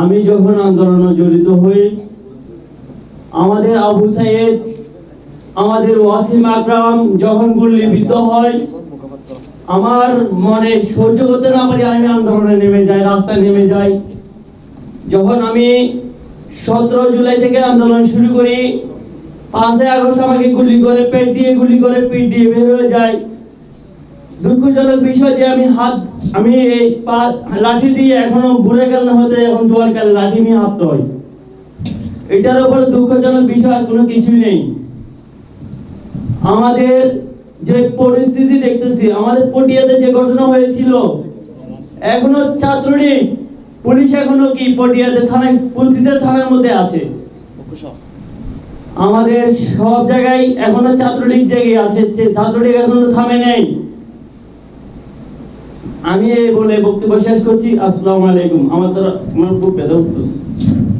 আমি যখন আন্দোলনে জড়িত হই, আমাদের আবু সাইদ আমাদের ওয়াসিম আকরাম যখন গুলিবিদ্ধ হয়, আমার মনে সহ্য করতে না পারি আমি আন্দোলনে নেমে যাই, রাস্তায় নেমে যাই। যখন আমি সতেরো জুলাই থেকে আন্দোলন শুরু করি, পাঁচই আগস্ট আমাকে গুলি করে পেট দিয়ে গুলি করে পিঠ দিয়ে বের হয়ে যায়। দুঃখজনক বিষয় যে আমি হাত আমি এই পা লাঠি দিয়ে এখনও বুড়ে গেল না হতে এখন জোয়ার গেলে লাঠি নিয়ে হাঁটতে হয়। এটার উপরে দুঃখজনক বিষয় কোনো কিছুই নেই। আমাদের যে পরিস্থিতি দেখতেছি আমাদের পটিয়াতে যে ঘটনা হয়েছিল এখনও ছাত্রলীগ পুলিশ এখনও কি পটিয়াতে থানায় প্রতিটা থানার মধ্যে আছে? আমাদের সব জায়গায় এখনও ছাত্রলীগ জায়গায় আছে ছাত্রলীগ এখনও থামে নেই। আমি এই বলে বক্তব্য শেষ করছি। আসসালামু আলাইকুম। আমার দ্বারা আমার খুব ব্যথা উঠতেছে।